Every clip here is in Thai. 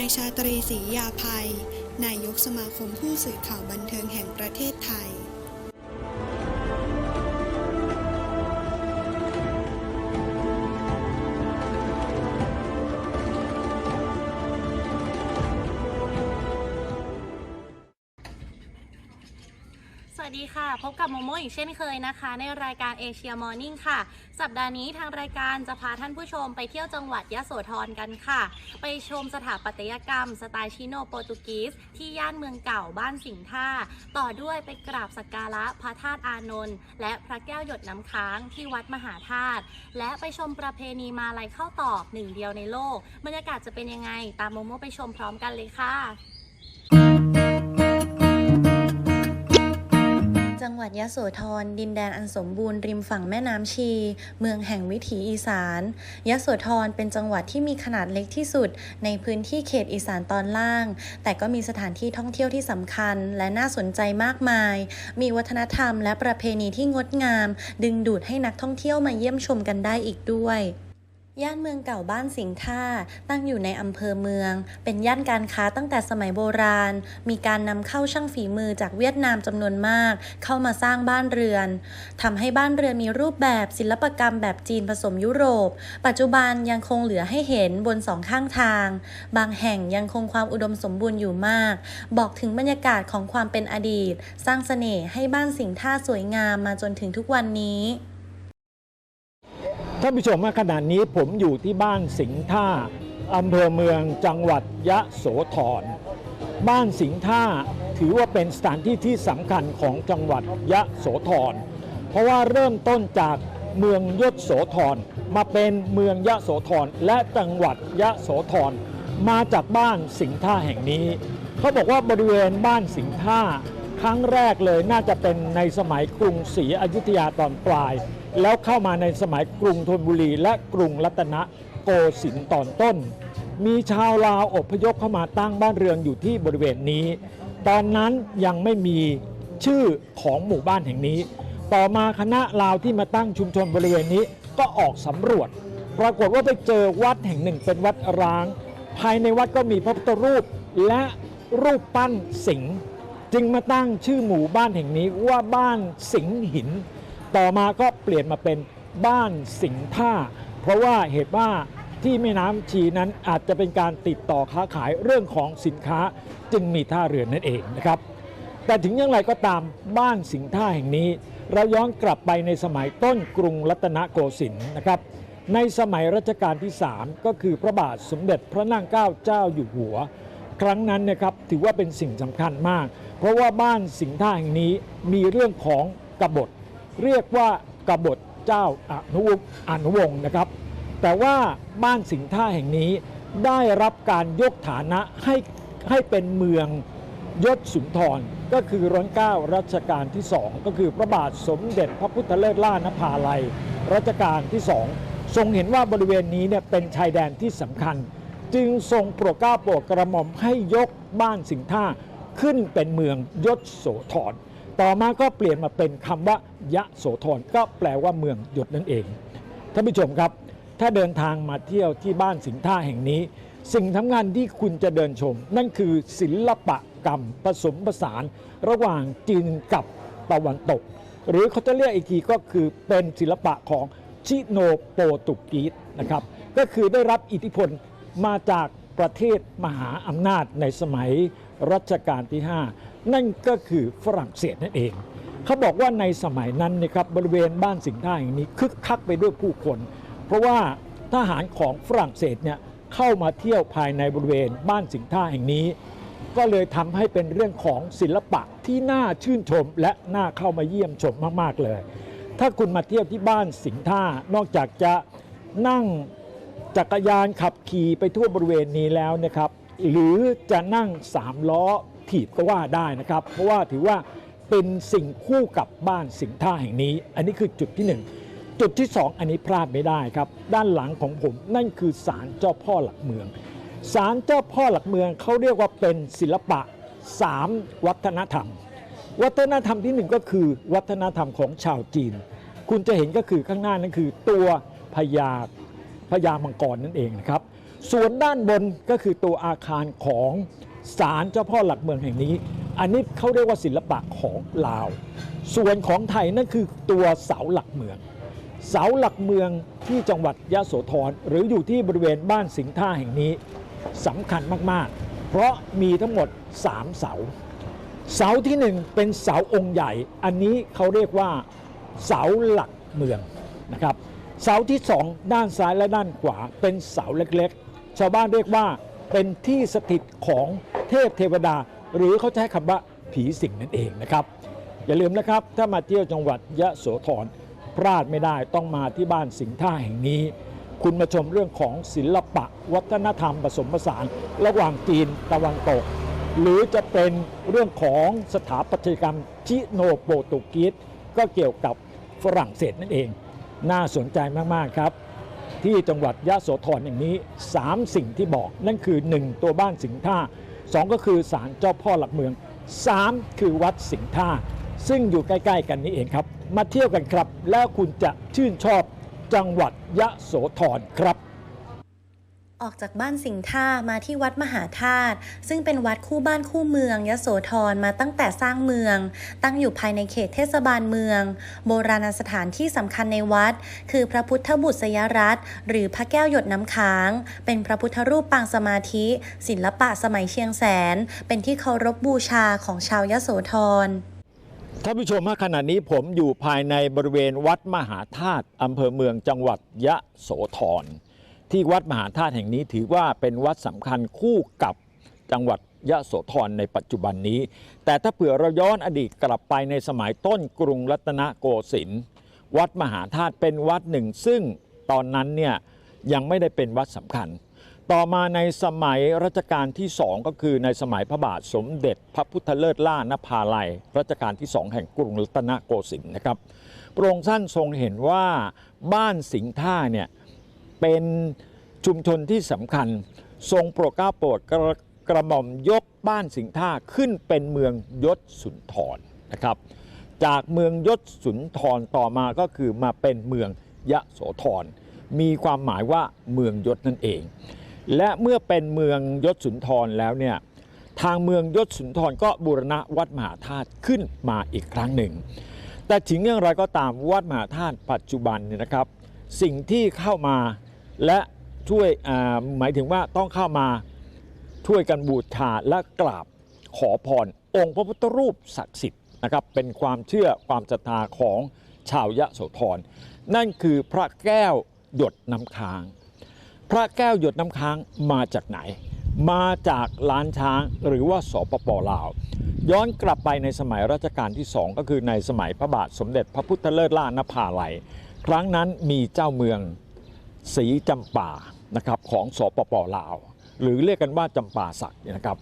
ายชาตรีศรียาภัย นายกสมาคมผู้สื่อข่าวบันเทิงแห่งประเทศไทย พบกับโมโมอีกเช่นเคยนะคะ ในรายการเอเชียมอร์นิ่งค่ะ สัปดาห์นี้ทางรายการจะพาท่านผู้ชมไปเที่ยวจังหวัดยะโสธรกันค่ะ ไปชมสถาปัตยกรรม สไตล์ชิโนโปรตุกีสที่ย่านเมืองเก่าบ้านสิงห์ท่า ต่อด้วยไปกราบสักการะพระธาตุอานนท์และพระแก้วหยดน้ำค้างที่วัดมหาธาตุและไปชมประเพณีมาลัยเข้าตอกหนึ่งเดียวในโลกบรรยากาศจะเป็นยังไง ตามโมโมไปชมพร้อมกันเลยค่ะ จังหวัดยะโสธรดินแดนอันสมบูรณ์ริมฝั่งแม่น้ำชี เมืองแห่งวิถีอีสานยะโสธรเป็นจังหวัดที่มีขนาดเล็กที่สุด ในพื้นที่เขตอีสานตอนล่าง แต่ก็มีสถานที่ท่องเที่ยวที่สำคัญ และน่าสนใจมากมาย มีวัฒนธรรมและประเพณีที่งดงาม ดึงดูดให้นักท่องเที่ยวมาเยี่ยมชมกันได้อีกด้วย ย่านเมืองเก่าบ้านสิงห์ท่าตั้งอยู่ในอำเภอเมือง เป็นย่านการค้าตั้งแต่สมัยโบราณ มีการนำเข้าช่างฝีมือจากเวียดนามจำนวนมาก เข้ามาสร้างบ้านเรือนทำให้บ้านเรือนมีรูปแบบศิลปกรรมแบบจีนผสมยุโรป ปัจจุบันยังคงเหลือให้เห็นบนสองข้างทาง บางแห่งยังคงความอุดมสมบูรณ์อยู่มาก บอกถึงบรรยากาศของความเป็นอดีต สร้างเสน่ห์ให้บ้านสิงห์ท่าสวยงามมาจนถึงทุกวันนี้ ท่านผู้ชมว่าขณะนี้ผมอยู่ที่บ้านสิงห์ท่าอำเภอเมืองจังหวัดยะโสธรบ้านสิงห์ท่าถือว่าเป็นสถานที่ที่สำคัญของจังหวัดยะโสธรเพราะว่าเริ่มต้นจากเมืองยศโสธรมาเป็นเมืองยะโสธรและจังหวัดยะโสธรมาจากบ้านสิงห์ท่าแห่งนี้ เขาบอกว่าบริเวณบ้านสิงห์ท่าครั้งแรกเลยน่าจะเป็นในสมัยกรุงศรีอยุธยาตอนปลาย แล้วเข้ามาในสมัยกรุงธนบุรี และกรุงรัตนโกสินทร์ตอนต้น มีชาวลาวอพยพเข้ามาตั้งบ้านเรือนอยู่ที่บริเวณนี้ ตอนนั้นยังไม่มีชื่อของหมู่บ้านแห่งนี้ ต่อมาคณะลาวที่มาตั้งชุมชนบริเวณนี้ก็ออกสำรวจ ปรากฏว่าไปเจอวัดแห่งหนึ่งเป็นวัดร้าง ภายในวัดก็มีพระพุทธรูปและรูปปั้นสิงห์จึงมาตั้งชื่อหมู่บ้านแห่งนี้ว่าบ้านสิงห์หิน ต่อมาก็เปลี่ยนมาเป็นบ้านสิงห์ท่า เพราะว่าเหตุว่าที่แม่น้ำชีนั้นอาจจะเป็นการติดต่อค้าขายเรื่องของสินค้าจึงมีท่าเรือนั่นเองนะครับ แต่ถึงอย่างไรก็ตามบ้านสิงห์ท่าแห่งนี้ เราย้อนกลับไปในสมัยต้นกรุงรัตนโกสินทร์นะครับ ในสมัยรัชกาลที่ 3 ก็คือพระบาทสมเด็จพระนางเกล้าเจ้าอยู่หัว ครั้งนั้นนะครับถือว่าเป็นสิ่งสำคัญมาก เพราะว่าบ้านสิงห์ท่าแห่งนี้มีเรื่องของกบฏ เรียกว่ากบฏเจ้าอนุวงศ์อนุวงศ์นะครับ แต่ว่าบ้านสิงห์ท่าแห่งนี้ได้รับการยกฐานะให้ให้เป็นเมืองยศสุนทรก็คือร้อนเก้ารัชกาลที่สองก็คือพระบาทสมเด็จพระพุทธเลิศล่านภาลัยรัชกาลที่สองทรงเห็นว่าบริเวณนี้เนี่ยเป็นชายแดนที่สำคัญ จึงทรงโปรดเกล้าโปรดกระหม่อมให้ยกบ้านสิงห์ท่าขึ้นเป็นเมืองยศโสธร ต่อมาก็เปลี่ยนมาเป็นคำว่ายะโสธรก็แปลว่าเมืองหยศนั่นเองท่านผู้ชมครับ ถ้าเดินทางมาเที่ยวที่บ้านสิงห์ท่าแห่งนี้ สิ่งทำงานที่คุณจะเดินชม นั่นคือศิลปกรรมผสมผสาน ระหว่างจีนกับตะวันตก หรือเขาจะเรียกอีกทีก็คือเป็นศิลปะของชิโนโปรตุกีสนะครับก็คือได้รับอิทธิพลมาจาก ประเทศมหาอำนาจในสมัยรัชกาลที่ 5 นั่นก็คือฝรั่งเศสนั่นเอง เขาบอกว่าในสมัยนั้นนะครับบริเวณบ้านสิงห์ท่าแห่งนี้คึกคักไปด้วยผู้คน เพราะว่าทหารของฝรั่งเศสเนี่ยเข้ามาเที่ยวภายในบริเวณบ้านสิงห์ท่าแห่งนี้ ก็เลยทำให้เป็นเรื่องของศิลปะที่น่าชื่นชมและน่าเข้ามาเยี่ยมชมมากๆเลย ถ้าคุณมาเที่ยวที่บ้านสิงห์ท่านอกจากจะนั่ง จักรยานขับขี่ไปทั่วบริเวณนี้แล้วนะครับหรือจะนั่งสามล้อถีบก็ว่าได้นะครับ เพราะว่าถือว่าเป็นสิ่งคู่กับบ้านสิงท่าแห่งนี้ อันนี้คือจุดที่หนึ่งจุดที่ 2 อันนี้พลาดไม่ได้ครับ ด้านหลังของผมนั่นคือศาลเจ้าพ่อหลักเมืองศาลเจ้าพ่อหลักเมืองเขาเรียกว่าเป็นศิลปะ 3 วัฒนธรรม วัฒนธรรมที่หนึ่งก็คือวัฒนธรรมของชาวจีน คุณจะเห็นก็คือข้างหน้านั่นคือตัวพญา พญามังกรนั่นเองนะครับ ส่วนด้านบนก็คือตัวอาคารของศาลเจ้าพ่อหลักเมืองแห่งนี้ อันนี้เขาเรียกว่าศิลปะของลาว ส่วนของไทยนั่นคือตัวเสาหลักเมือง เสาหลักเมืองที่จังหวัดยะโสธรหรืออยู่ที่บริเวณบ้านสิงห์ท่าแห่งนี้สำคัญมากๆ เพราะมีทั้งหมด 3 เสา เสาที่หนึ่งเป็นเสาองค์ใหญ่ อันนี้เขาเรียกว่าเสาหลักเมืองนะครับ เสาที่สองด้านซ้ายและด้านขวาเป็นเสาเล็กๆ ชาวบ้านเรียกว่าเป็นที่สถิตของเทพเทวดา หรือเขาใช้คำว่าผีสิงนั่นเองนะครับ อย่าลืมนะครับ ถ้ามาเที่ยวจังหวัดยะโสธรพลาดไม่ได้ต้องมาที่บ้านสิงห์ท่าแห่งนี้ คุณมาชมเรื่องของศิลปะ วัฒนธรรมผสมผสาน ระหว่างจีนตะวันตก หรือจะเป็นเรื่องของสถาปัตยกรรมชิโนโปรตุกีสก็เกี่ยวกับฝรั่งเศสนั่นเอง น่าสนใจมาก ๆ ครับ ที่จังหวัดยะโสธรอย่างนี้ 3 สิ่งที่บอก นั่นคือ 1 ตัวบ้านสิงห์ท่า 2 ก็คือศาลเจ้าพ่อหลักเมือง 3 คือวัดสิงห์ท่า ซึ่งอยู่ใกล้ ๆ กันนี้เองครับ มาเที่ยวกันครับ แล้วคุณจะชื่นชอบจังหวัดยะโสธรครับ ออกจากบ้านสิงห์ท่ามาที่วัดมหาธาตุซึ่งเป็นวัดคู่บ้านคู่เมืองยโสธรมาตั้งแต่สร้างเมือง ตั้งอยู่ภายในเขตเทศบาลเมือง โบราณสถานที่สำคัญในวัด คือพระพุทธบุษยรัตหรือพระแก้วหยดน้ำค้าง เป็นพระพุทธรูปปางสมาธิ ศิลปะสมัยเชียงแสน เป็นที่เคารพบูชาของชาวยโสธรท่านผู้ชมฮะขณะนี้ผมอยู่ภายในบริเวณวัดมหาธาตุอำเภอเมืองจังหวัดยะโสธร ที่วัดมหาธาตุแห่งนี้ถือว่าเป็นวัดสำคัญคู่กับจังหวัดยะโสธรในปัจจุบันนี้ แต่ถ้าเผื่อเราย้อนอดีตกลับไปในสมัยต้นกรุงรัตนโกสินทร์วัดมหาธาตุเป็นวัดหนึ่ง ซึ่งตอนนั้นเนี่ยยังไม่ได้เป็นวัดสำคัญ ต่อมาในสมัยรัชกาลที่สองก็คือในสมัยพระบาทสมเด็จพระพุทธเลิศล่านภาลัยรัชกาลที่สองแห่งกรุงรัตนโกสินทร์นะครับพระองค์ท่านทรงเห็นว่าบ้านสิงห์ท่าเนี่ย เป็นชุมชนที่สำคัญ ทรงโปรดเกล้าโปรดกระกระหม่อมยกบ้านสิงห์ท่าขึ้นเป็นเมืองยศสุนทรนะครับ จากเมืองยศสุนทรต่อมาก็คือมาเป็นเมืองยะโสธรมีความหมายว่าเมืองยศนั่นเอง และเมื่อเป็นเมืองยศสุนทรแล้วเนี่ยทางเมืองยศสุนทรก็บูรณะวัดมหาธาตุขึ้นมาอีกครั้งหนึ่ง แต่ถึงอย่างไรก็ตามวัดมหาธาตุปัจจุบันเนี่ยนะครับ สิ่งที่เข้ามา และช่วยหมายถึงว่าต้องเข้ามาช่วยกันบูชาและกราบขอพร องค์พระพุทธรูปศักดิ์สิทธิ์นะครับเป็นความเชื่อความศรัทธาของชาวยะโสธรนั่นคือพระแก้วหยดน้ำค้าง พระแก้วหยดน้ำค้างมาจากไหน มาจากล้านช้างหรือว่าสปปลาว ย้อนกลับไปในสมัยรัชกาลที่สองก็คือในสมัยพระบาทสมเด็จพระพุทธเลิศล่านภาลัย ครั้งนั้นมีเจ้าเมือง ศรีจำปานะครับของสปปลาว หรือเรียกกันว่าจำปาสักเนี่ยนะครับ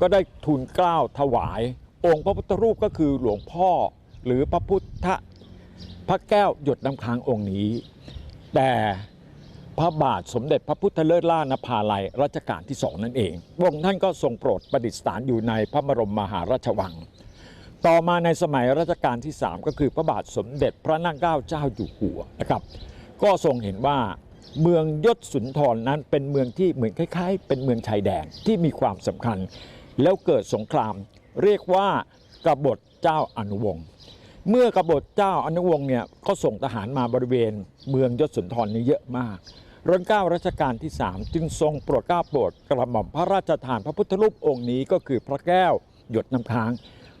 ก็ได้ทูลเกล้าถวาย องค์พระพุทธรูปก็คือหลวงพ่อ หรือพระพุทธพระแก้วหยดน้ำค้างองค์นี้ แต่พระบาทสมเด็จพระพุทธเลิศล่านภาลัยรัชกาลที่สองนั่นเองพระองค์ท่านก็ทรงโปรดประดิษฐานอยู่ในพระบรมมหาราชวัง ต่อมาในสมัยรัชกาลที่ 3 ก็คือพระบาทสมเด็จพระนั่งเกล้าเจ้าอยู่หัวนะครับ ก็ทรงเห็นว่า เมืองยศสุนทรนั้นเป็นเมืองที่เหมือนคล้าย ๆ เป็นเมืองชายแดนที่มีความสำคัญ แล้วเกิดสงคราม เรียกว่ากบฏเจ้าอนุวงศ์เมื่อกบฏเจ้าอนุวงศ์เนี่ยก็ส่งทหารมาบริเวณ เมืองยศสุนทรนี้เยอะมากรัชกาลรัชกาลที่ 3 จึงทรงโปรดเกล้าโปรดกระหม่อมพระราชทานพระพุทธรูปองค์นี้ก็คือพระแก้วหยดน้ำค้าง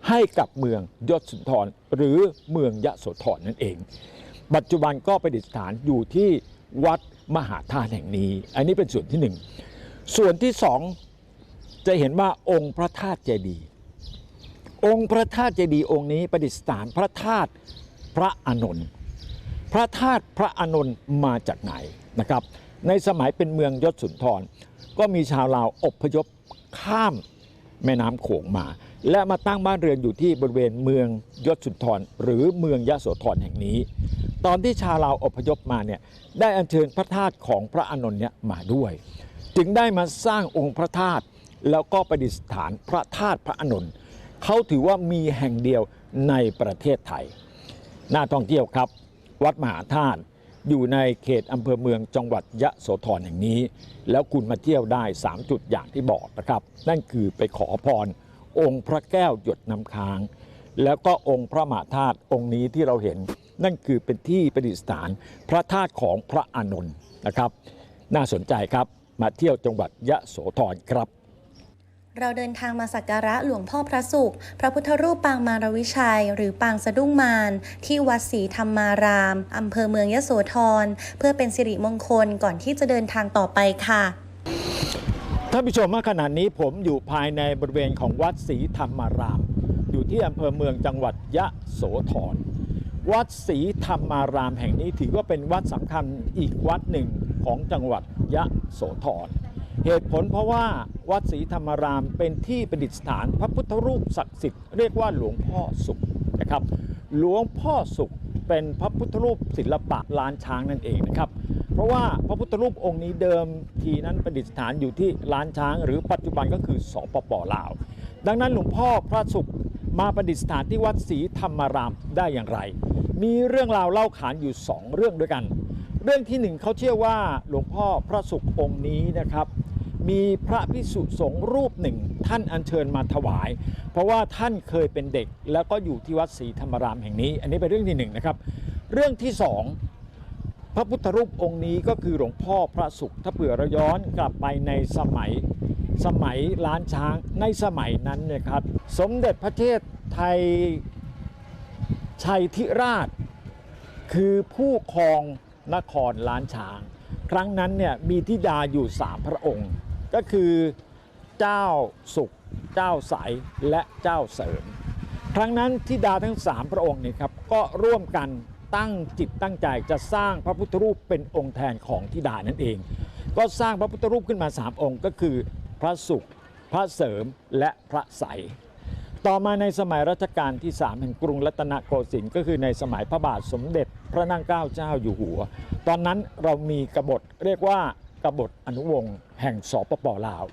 ให้กับเมืองยศสุนทรหรือเมืองยะโสธรนั่นเอง ปัจจุบันก็ประดิษฐานอยู่ที่วัด มหาธาตุแห่งนี้ อันนี้เป็นส่วนที่หนึ่งส่วนที่สองจะเห็นว่าองค์พระธาตุเจดีย์องค์พระธาตุเจดีย์องค์นี้ประดิษฐานพระธาตุพระอานนท์พระธาตุพระอานนท์มาจากไหนนะครับ ในสมัยเป็นเมืองยศสุนทร ก็มีชาวลาวอพยพข้ามแม่น้ำโขงมา และมาตั้งบ้านเรือนอยู่ที่บริเวณเมืองยศสุนทร หรือเมืองยะโสธรแห่งนี้ ตอนที่ชาวลาวอพยพมาเนี่ยได้อัญเชิญพระธาตุของพระอานนท์เนี่ยมาด้วย จึงได้มาสร้างองค์พระธาตุแล้วก็ประดิษฐานพระธาตุพระอานนท์เขาถือว่ามีแห่งเดียวในประเทศไทย น่าท่องเที่ยวครับ วัดมหาธาตุอยู่ในเขตอำเภอเมืองจังหวัดยะโสธรแห่งนี้ แล้วคุณมาเที่ยวได้ 3 จุดอย่างที่บอกนะครับ นั่นคือไปขอพร องค์พระแก้วหยดน้ำค้าง แล้วก็องค์พระมหาธาตุองค์นี้ที่เราเห็น นั่นคือเป็นที่ประดิษฐานพระธาตุของพระอานนท์นะครับ น่าสนใจครับมาเที่ยวจังหวัดยะโสธรครับเราเดินทางมาสักการะหลวงพ่อพระสุข พระพุทธรูปปางมารวิชัย หรือปางสะดุ้งมาร ที่วัดศรีธรรมาราม อำเภอเมืองยโสธร เพื่อเป็นสิริมงคลก่อนที่จะเดินทางต่อไปค่ะ ท่านผู้ชมว่าขณะนี้ผมอยู่ภายในบริเวณของวัดศรีธรรมาราม อยู่ที่อำเภอเมืองจังหวัดยะโสธร วัดศรีธรรมารามแห่งนี้ถือว่าเป็นวัดสำคัญอีกวัดหนึ่งของจังหวัดยะโสธรเหตุผลเพราะว่าวัดศรีธรรมารามเป็นที่ประดิษฐานพระพุทธรูปศักดิ์สิทธิ์เรียกว่าหลวงพ่อสุขนะครับ หลวงพ่อสุขเป็นพระพุทธรูปศิลปะล้านช้างนั่นเองนะครับ เพราะว่าพระพุทธรูปองค์นี้เดิมทีนั้นประดิษฐานอยู่ที่ล้านช้าง หรือปัจจุบันก็คือสปปลาว ดังนั้นหลวงพ่อพระสุขมาประดิษฐานที่วัดศรีธรรมารามได้อย่างไร มีเรื่องราวเล่าขานอยู่สองเรื่องด้วยกัน เรื่องที่หนึ่งเขาเชื่อว่าหลวงพ่อพระสุของค์นี้นะครับ มีพระพิสุสงฆ์รูปหนึ่งท่านอัญเชิญมาถวาย เพราะว่าท่านเคยเป็นเด็ก แล้วก็อยู่ที่วัดศรีธรรมารามแห่งนี้ อันนี้เป็นเรื่องที่หนึ่งนะครับ เรื่องที่สองพระพุทธรูปองค์นี้ก็คือหลวงพ่อพระสุขถ้าเผื่อเราย้อนกลับไปในสมัย สมัยล้านช้างในสมัยนั้นเนี่ยครับสมเด็จพระเทพไทยชัยธิราช คือผู้ครองนครล้านช้าง ครั้งนั้นเนี่ยมีธิดาอยู่สามพระองค์ ก็คือเจ้าสุข เจ้าใสยและเจ้าเสริม ครั้งนั้นธิดาทั้งสามพระองค์เนี่ยครับก็ร่วมกันตั้งจิตตั้งใจจะสร้างพระพุทธรูปเป็นองค์แทนของธิดานั่นเอง ก็สร้างพระพุทธรูปขึ้นมาสามองค์ ก็คือ พระสุข พระเสริมและพระใส ต่อมาในสมัยรัชกาลที่ 3 แห่งกรุงรัตนโกสินทร์ก็คือในสมัยพระบาทสมเด็จพระนั่งเกล้าเจ้าอยู่หัว ตอนนั้นเรามีกบฏเรียกว่ากบฏอนุวงศ์แห่งสปปลาว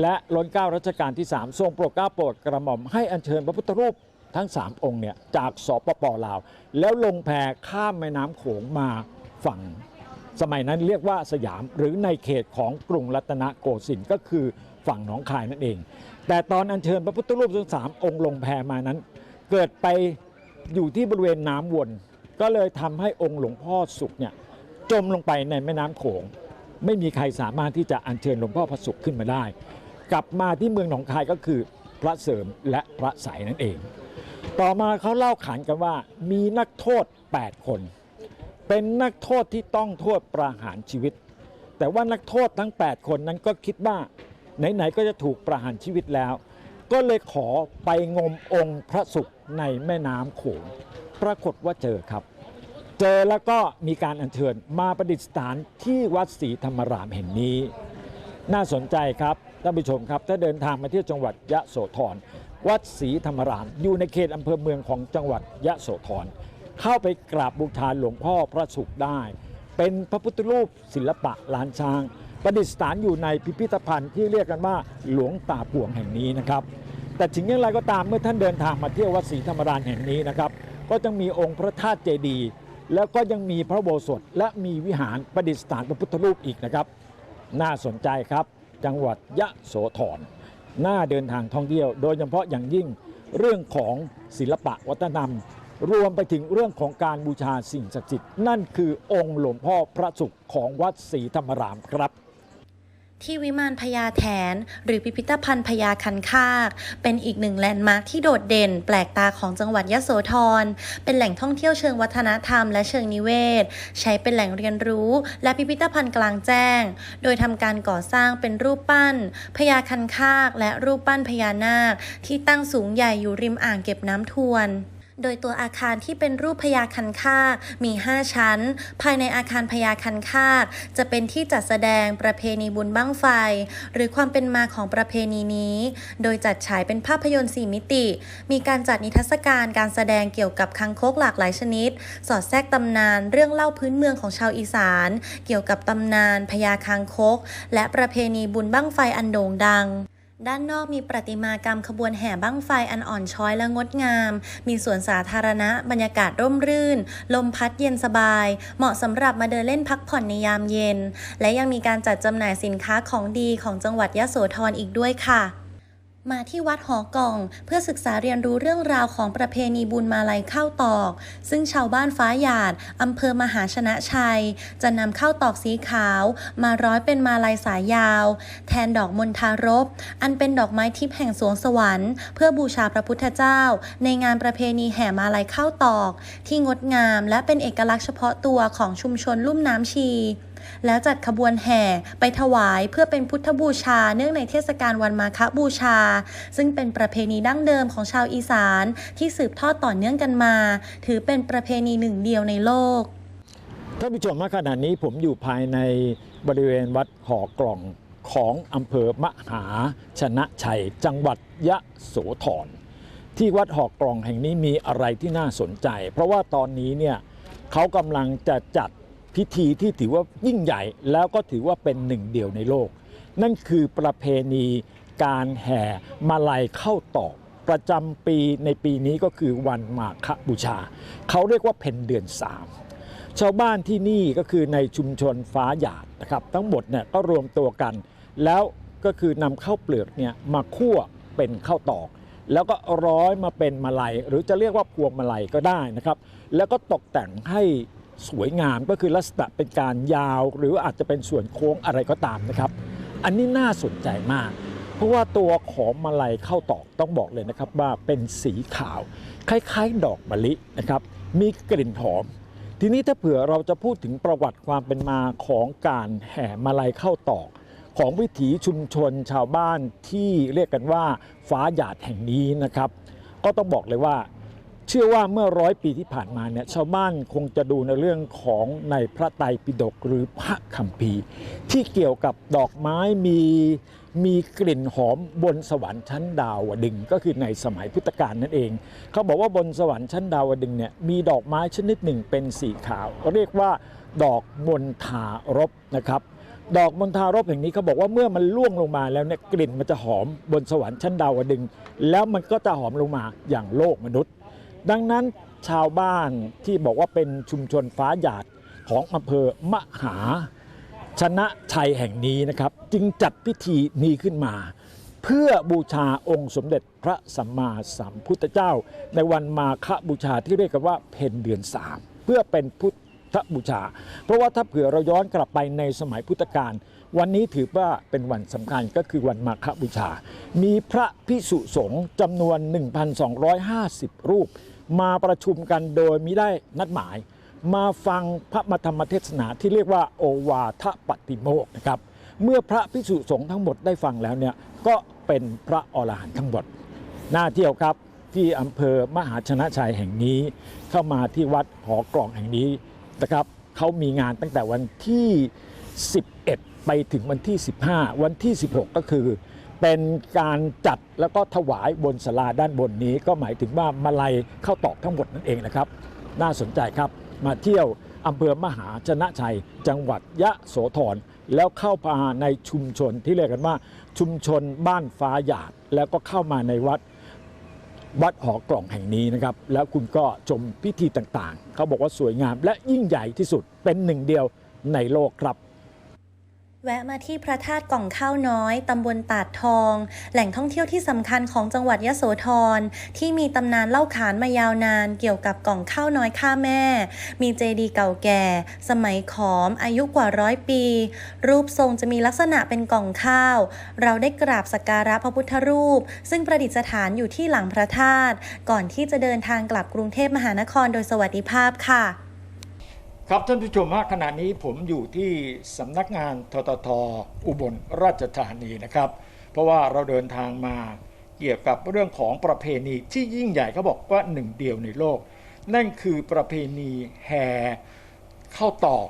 และล้นเก้ารัชกาลที่ 3 ทรงโปรดเกล้าโปรดกระหม่อมให้อัญเชิญพระพุทธรูปทั้ง 3 องค์เนี่ยจากสปปลาว แล้วลงแพข้ามแม่น้ำโขงมาฝั่ง สมัยนั้นเรียกว่าสยามหรือในเขตของกรุงรัตนโกสินทร์ก็คือฝั่งหนองคายนั่นเอง แต่ตอนอัญเชิญพระพุทธรูปทั้งสามองค์ลงแพมานั้น เกิดไปอยู่ที่บริเวณน้ำวน ก็เลยทำให้องค์หลวงพ่อสุขเนี่ยจมลงไปในแม่น้ำโขง ไม่มีใครสามารถที่จะอัญเชิญหลวงพ่อพระสุขขึ้นมาได้ กลับมาที่เมืองหนองคายก็คือพระเสริมและพระใสยนั่นเอง ต่อมาเขาเล่าขานกันว่ามีนักโทษ 8 คน เป็นนักโทษที่ต้องโทษประหารชีวิต แต่ว่านักโทษทั้ง 8 คนนั้นก็คิดว่าไหนๆก็จะถูกประหารชีวิตแล้ว ก็เลยขอไปงมองค์พระสุขในแม่น้ำโขงปรากฏว่าเจอครับ เจอแล้วก็มีการอัญเชิญมาประดิษฐานที่วัดศรีธรรมรามแห่งนี้ น่าสนใจครับท่านผู้ชมครับ ถ้าเดินทางมาเที่ยวจังหวัดยะโสธรวัดศรีธรรมราม อยู่ในเขตอำเภอเมืองของจังหวัดยะโสธร เข้าไปกราบบูชาหลวงพ่อพระสุขได้ เป็นพระพุทธรูปศิลปะล้านช้าง ประดิษฐานอยู่ในพิพิธภัณฑ์ที่เรียกกันว่าหลวงตาปวงแห่งนี้นะครับ แต่ถึงอย่างไรก็ตามเมื่อท่านเดินทางมาเที่ยววัดศรีธรรมรามแห่งนี้นะครับ ก็จะมีองค์พระธาตุเจดีย์แล้วก็ยังมีพระโบสถและมีวิหารประดิษฐานพระพุทธรูปอีกนะครับ น่าสนใจครับ จังหวัดยะโสธรน่าเดินทางท่องเที่ยว โดยเฉพาะอย่างยิ่งเรื่องของศิลปะวัฒนธรรม รวมไปถึงเรื่องของการบูชาสิ่งศักดิ์สิทธิ์นั่นคือองค์หลวงพ่อพระสุขของวัดศรีธรรมรามครับที่วิมานพญาแถน หรือพิพิธภัณฑ์พญาคันคาก เป็นอีกหนึ่งแลนด์มาร์คที่โดดเด่น แปลกตาของจังหวัดยะโสธร เป็นแหล่งท่องเที่ยวเชิงวัฒนธรรมและเชิงนิเวศ ใช้เป็นแหล่งเรียนรู้ และพิพิธภัณฑ์กลางแจ้ง โดยทำการก่อสร้างเป็นรูปปั้นพญาคันคาก และรูปปั้นพญานาค ที่ตั้งสูงใหญ่อยู่ริมอ่างเก็บน้ำทวน โดยตัวอาคารที่เป็นรูปพญาคันคากมี 5 ชั้น ภายในอาคารพญาคันคากจะเป็นที่จัดแสดงประเพณีบุญบั้งไฟ หรือความเป็นมาของประเพณีนี้ โดยจัดฉายเป็นภาพยนตร์ 4 มิติ มีการจัดนิทรรศการการแสดงเกี่ยวกับคังคกหลากหลายชนิด สอดแทรกตำนานเรื่องเล่าพื้นเมืองของชาวอีสาน เกี่ยวกับตำนานพญาคังคก และประเพณีบุญบั้งไฟอันโด่งดัง ด้านนอกมีประติมากรรมขบวนแห่บั้งไฟอันอ่อนช้อยและงดงาม มีสวนสาธารณะ บรรยากาศร่มรื่น ลมพัดเย็นสบาย เหมาะสำหรับมาเดินเล่นพักผ่อนในยามเย็น และยังมีการจัดจำหน่ายสินค้าของดีของจังหวัดยะโสธรอีกด้วยค่ะ มาที่วัดหอกอง เพื่อศึกษาเรียนรู้เรื่องราวของประเพณีบุญมาลัยข้าวตอก ซึ่งชาวบ้านฟ้าหยาดอำเภอมหาชนะชัย จะนำข้าวตอกสีขาว มาร้อยเป็นมาลัยสายยาว แทนดอกมณฑารบ อันเป็นดอกไม้ทิพย์แห่งสวงสวรรค์ เพื่อบูชาพระพุทธเจ้า ในงานประเพณีแห่มาลัยข้าวตอก ที่งดงามและเป็นเอกลักษณ์เฉพาะตัวของชุมชนลุ่มน้ำชี แล้วจัดขบวนแห่ไปถวายเพื่อเป็นพุทธบูชา เนื่องในเทศกาลวันมาฆบูชา ซึ่งเป็นประเพณีดั้งเดิมของชาวอีสานที่สืบทอดต่อเนื่องกันมา ถือเป็นประเพณีหนึ่งเดียวในโลกท่านผู้ชมณขณะนี้ผมอยู่ภายในบริเวณวัดหอกล่องของอำเภอมหาชนะชัย จังหวัดยะโสธรที่วัดหอกล่องแห่งนี้มีอะไรที่น่าสนใจ เพราะว่าตอนนี้เนี่ยเขากำลังจะจัด พิธีที่ถือว่ายิ่งใหญ่แล้วก็ถือว่าเป็นหนึ่งเดียวในโลก นั่นคือประเพณีการแห่มาลัยเข้าตอกประจำปีในปีนี้ก็คือวันมาฆบูชา เขาเรียกว่าเพนเดือนสามชาวบ้านที่นี่ก็คือในชุมชนฟ้าหยาดนะครับ ทั้งหมดเนี่ยก็รวมตัวกัน แล้วก็คือนำข้าวเปลือกเนี่ยมาคั่วเป็นข้าวตอก แล้วก็ร้อยมาเป็นมาลัย หรือจะเรียกว่าพวงมาลัยก็ได้นะครับ แล้วก็ตกแต่งให้ สวยงามก็คือลักษณะเป็นการยาว หรืออาจจะเป็นส่วนโค้งอะไรก็ตามนะครับ อันนี้น่าสนใจมาก เพราะว่าตัวของมาลัยเข้าตอกต้องบอกเลยนะครับว่าเป็นสีขาว คล้ายๆ ดอกมะลินะครับ มีกลิ่นหอม ทีนี้ถ้าเผื่อเราจะพูดถึงประวัติความเป็นมาของการแห่มาลัยเข้าตอกของวิถีชุมชนชาวบ้านที่เรียกกันว่าฟ้าหยาดแห่งนี้นะครับ ก็ต้องบอกเลยว่า เชื่อว่าเมื่อร้อยปีที่ผ่านมาเนี่ยชาวบ้านคงจะดูในเรื่องของในพระไตรปิฎกหรือพระคัมภีร์ ที่เกี่ยวกับดอกไม้มีมีกลิ่นหอมบนสวรรค์ชั้นดาวดึงก็คือในสมัยพุทธกาลนั่นเอง เขาบอกว่าบนสวรรค์ชั้นดาวดึงเนี่ยมีดอกไม้ชนิดหนึ่งเป็นสีขาว เรียกว่าดอกมณฑารบนะครับดอกมณฑารบแห่งนี้เขาบอกว่าเมื่อมันล่วงลงมาแล้วเนี่ยกลิ่นมันจะหอมบนสวรรค์ชั้นดาวดึง แล้วมันก็จะหอมลงมาอย่างโลกมนุษย์ ดังนั้นชาวบ้านที่บอกว่าเป็นชุมชนฟ้าหยาดของอำเภอมหาชนะชัยแห่งนี้นะครับ จึงจัดพิธีนี้ขึ้นมา เพื่อบูชาองค์สมเด็จพระสัมมาสัมพุทธเจ้า ในวันมาฆบูชาที่เรียกกันว่าเพนเดือนสามเพื่อเป็นพุทธบูชา เพราะว่าถ้าเผื่อเราย้อนกลับไปในสมัยพุทธกาลวันนี้ถือว่าเป็นวันสำคัญก็คือวันมาฆบูชา มีพระพิสุสงฆ์จำนวน 1,250 รูป มาประชุมกันโดยมิได้นัดหมาย มาฟังพระมธรรมเทศนาที่เรียกว่าโอวาทปฏิโมกนะครับ เมื่อพระพิสุสงฆ์ทั้งหมดได้ฟังแล้วเนี่ยก็เป็นพระอรหันต์ทั้งหมดน่าเที่ยวครับที่อำเภอมหาชนะชัยแห่งนี้ เข้ามาที่วัดหอกล่องแห่งนี้นะครับเขามีงานตั้งแต่วันที่ 11 ไปถึงวันที่ 15 วันที่ 16 ก็คือ เป็นการจัดแล้วก็ถวายบนศาลาด้านบนนี้ก็หมายถึงว่ามาลัยเข้าตอกทั้งหมดนั่นเองนะครับ น่าสนใจครับมาเที่ยวอำเภอมหาชนะชัย จังหวัดยะโสธรแล้วเข้ามาในชุมชนที่เรียกกันว่า ชุมชนบ้านฟ้าหยาด แล้วก็เข้ามาในวัดวัดหอกล่องแห่งนี้นะครับ แล้วคุณก็ชมพิธีต่างๆ เขาบอกว่าสวยงามและยิ่งใหญ่ที่สุดเป็นหนึ่งเดียวในโลกครับ แวะมาที่พระธาตุกล่องข้าวน้อย ตำบลตาดทอง แหล่งท่องเที่ยวที่สำคัญของจังหวัดยะโสธร ที่มีตำนานเล่าขานมายาวนาน เกี่ยวกับกล่องข้าวน้อยข้าแม่ มีเจดีย์เก่าแก่ สมัยขอม อายุกว่าร้อยปี รูปทรงจะมีลักษณะเป็นกล่องข้าว เราได้กราบสักการะพระพุทธรูป ซึ่งประดิษฐานอยู่ที่หลังพระธาตุ ก่อนที่จะเดินทางกลับกรุงเทพมหานครโดยสวัสดิภาพค่ะ ครับท่านผู้ชมฮะขณะนี้ผมอยู่ที่สำนักงานทททอุบลราชธานีนะครับ เพราะว่าเราเดินทางมาเกี่ยวกับเรื่องของประเพณีที่ยิ่งใหญ่เขาบอกว่าหนึ่งเดียวในโลก นั่นคือประเพณีแห่เข้าตอก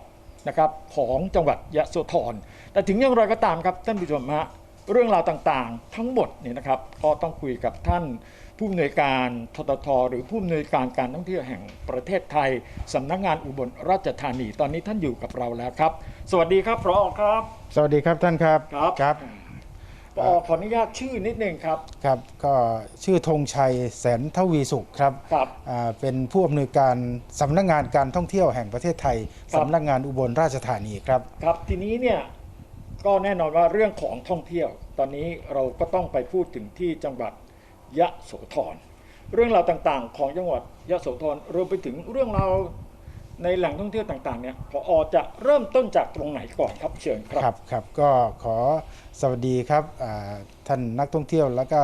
นะครับของจังหวัดยะโสธรแต่ถึงอย่างไรก็ตามครับท่านผู้ชมฮะเรื่องราวต่างๆ ทั้งหมดเนี่ยนะครับก็ต้องคุยกับท่าน ผู้อำนวยการทททหรือผู้อำนวยการการท่องเที่ยวแห่งประเทศไทยสำนักงานอุบลราชธานี ตอนนี้ท่านอยู่กับเราแล้วครับ สวัสดีครับพรอครับ สวัสดีครับท่านครับครับครับปอขออนุญาตชื่อนิดหนึ่งครับครับ ก็ชื่อธงชัยแสนทวีสุขครับครับอ่าเป็นผู้อำนวยการสำนักงานการท่องเที่ยวแห่งประเทศไทยครับสำนักงานอุบลราชธานีครับครับทีนี้เนี่ยก็แน่นอนว่าเรื่องของท่องเที่ยว ตอนนี้เราก็ต้องไปพูดถึงที่จังหวัด ยะโสธร เรื่องราวต่างๆ ของจังหวัดยะโสธรรวมไปถึงเรื่องราวในแหล่งท่องเที่ยวต่างๆเนี่ยพออจะเริ่มต้นจากตรงไหนก่อนครับเชิญครับครับครับก็ขอสวัสดีครับอ่าท่านนักท่องเที่ยวแล้วก็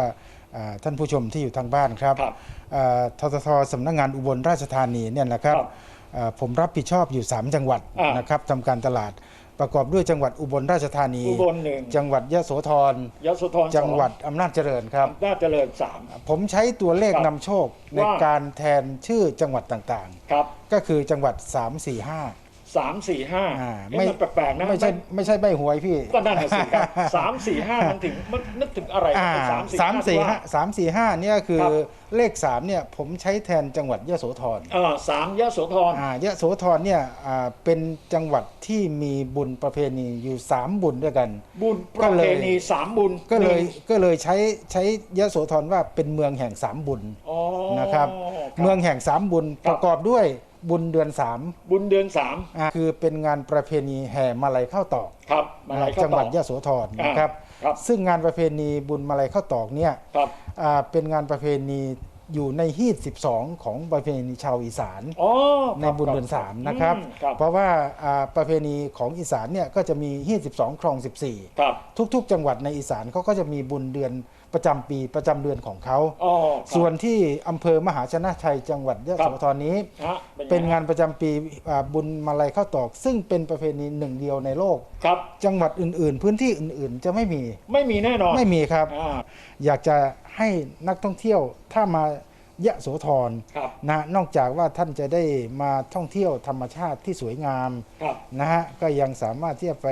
อ่าท่านผู้ชมที่อยู่ทางบ้านครับครับอ่าทททสำนักงานอุบลราชธานีเนี่ยนะครับครับอ่าผมรับผิดชอบอยู่ 3 จังหวัดอ่านนะครับทำการตลาด ประกอบด้วยจังหวัดอุบลราชธานี อุบลหนึ่งจังหวัดยะโสธรยะโสธรสอจังหวัดอำนาจเจริญครับ น่าเจริญสาม ผมใช้ตัวเลขครับนำโชคในว่า การแทนชื่อจังหวัดต่างครับ ๆ ก็คือจังหวัด 3 4 5 สามสี่ห้าอ่าเอ๊ะมันแปลกๆนะไม่ใช่ไม่ใช่ใบหวยพี่ ก็นั่นแหละสิครับสามสี่ห้ามันถึงมันนึกถึงอะไรอ่าสามสี่สามสี่ห้าห้าสามสี่ห้าเนี่ยคือครับเลขสามเนี่ยผมใช้แทนจังหวัดยะโสธรเออสามยะโสธรอ่ายะโสธรเนี่ยอ่าเป็นจังหวัดที่มีบุญประเพณีอยู่3บุญด้วยกัน บุญปก็ระเลเพยณีสามบุญก็เลยหนึ่งก็เลยใช้ใช้ยะโสธรว่าเป็นเมืองแห่งสามบุญอ๋อนะครับครับ เมืองแห่งสามบุญครับประกอบด้วย บุญเดือนสามบุญเดือนสามอ่าคือเป็นงานประเพณีแห่มาลัยข้าวตอกครับมาลัยเข้าจังหวัดต่อยะโสธรนะครับครับซึ่งงานประเพณีบุญมาลัยข้าวตอกเนี่ยครับอ่าเป็นงานประเพณีอยู่ในฮีต12 ของประเพณีชาวอีสานอ๋อในบุญเดือนสามนะครับอืมครับเพราะว่าอ่าประเพณีของอีสานเนี่ยก็จะมีฮีต12 ครอง 14ครับทุก ๆ จังหวัดในอีสานเขาก็จะมีบุญเดือน ประจำปีประจำเดือนของเขา อ๋อครับ ส่วนที่อำเภอมหาชนะชัยจังหวัดยะโสธรนี้ ฮะไเป็นงานประจำปีอ่าบุญมาลัยข้าวตอก ซึ่งเป็นประเพณีหนึ่งเดียวในโลก ครับ จังหวัดอื่นๆ พื้นที่อื่นๆ จะไม่มีไม่มีแน่นอนไม่มีครับ อ่าอยากจะให้นักท่องเที่ยวถ้ามายะโสธรครับ นะนอกจากว่าท่านจะได้มาท่องเที่ยวธรรมชาติที่สวยงาม ครับ นะฮะก็ยังสามารถที่จะไป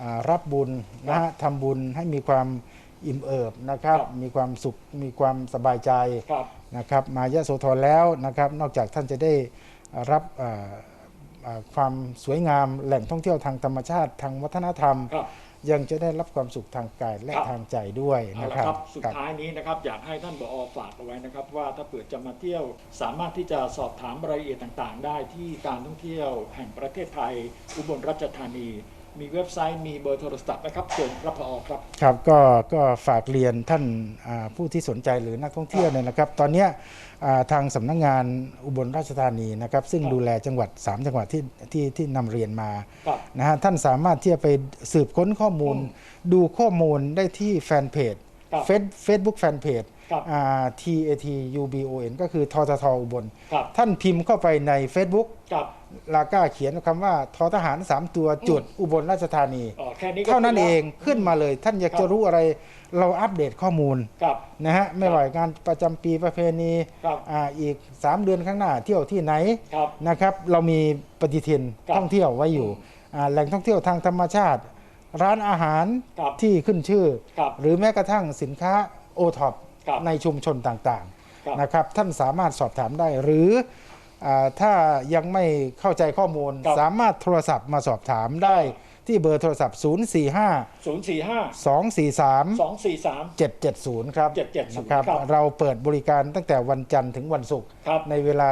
อ่ารับบุญนะฮะทำบุญให้มีความ อิ่มเอิบนะครับครับมีความสุขมีความสบายใจครับนะครับมายะโสธรแล้วนะครับนอกจากท่านจะได้รับอ่าอ่าความสวยงามแหล่งท่องเที่ยวทางธรรมชาติทางวัฒนธรรม ครับ ยังจะได้รับความสุขทางกายและครับทางใจด้วยเอานะละครับครับสุดครับท้ายนี้นะครับอยากให้ท่านบอฝากเอาไว้นะครับ ว่าถ้าเปิดจะมาเที่ยว สามารถที่จะสอบถามรายละเอียดต่างๆ ได้ที่การท่องเที่ยวแห่งประเทศไทย อุบลราชธานี มีเว็บไซต์มีเบอร์โทรศัพท์นะครับเชิญครับพอครับ ครับก็ก็ฝากเรียนท่านอ่าผู้ที่สนใจหรือนักท่องเที่ยวเนี่ยนะครับ ตอนเนี้ยอ่าทางสำนักงานอุบลราชธานีนะครับ ซึ่งครับดูแลจังหวัด 3 จังหวัดที่ที่ที่นำเรียนมาครับนะฮะท่านสามารถที่จะไปสืบค้นข้อมูลอืมดูข้อมูลได้ที่แฟนเพจครับเฟซเฟซบุ๊กแฟนเพจ ครับ T A T U B O N ก็คือทททอุบลครับท่านพิมพ์เข้าไปใน Facebook ครับลาก้าเขียนคำว่าททหาร 3 ตัวจุดอุบลราชธานีอ๋อแค่นี้ก็เท่านั้นขึ้เอแล้วงขึ้นมาเลย ท่านอยากครับจะรู้อะไรเราอัปเดตข้อมูลครับนะฮะไม่ว่างานประจำปีประเพณีครับอ่าอีก 3 เดือนข้างหน้าเที่ยวที่ไหนครับนะครับเรามีปฏิทินครับท่องเที่ยวไว้อยู่อ่าแหล่งท่องเที่ยวทางธรรมชาติ ร้านอาหารครับที่ขึ้นชื่อครับหรือแม้กระทั่งสินค้าโอท็อป ครับในชุมชนต่างครับ ๆนะครับท่านสามารถสอบถามได้หรืออาถ้ายังไม่เข้าใจข้อมูลครับสามารถโทรศัพท์มาสอบถามได้ที่เบอร์โทรศัพท์ 045 ศูนย์สี่ห้า243 สองสี่สาม 770 ครับ770นะครับ ครับเราเปิดบริการตั้งแต่วันจันทร์ถึงวันศุกร์ครับ ในเวลา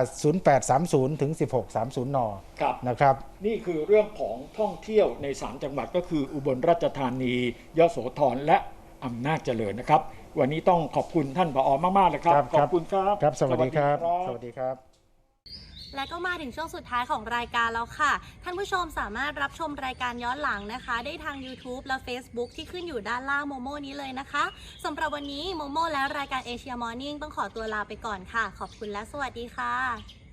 0830 ถึง 1630 น ครับ นะครับ นี่คือเรื่องของท่องเที่ยวใน3จังหวัดก็คืออุบลราชธานียโสธรและอำนาจเจริญนะครับ วันนี้ต้องขอบคุณท่านผอมากๆเลยครับครับขอบคุณครับครับ สวัสดีครับสสวัวัสสดีดีครับ และก็มาถึงช่วงสุดท้ายของรายการแล้วค่ะ ท่านผู้ชมสามารถรับชมรายการย้อนหลังนะคะ ได้ทาง YouTube และ Facebook ที่ขึ้นอยู่ด้านล่างโมโมนี้เลยนะคะสำหรับวันนี้โมโมและรายการเอเชียมอร์นิ่งต้องขอตัวลาไปก่อนค่ะ ขอบคุณและสวัสดีค่ะ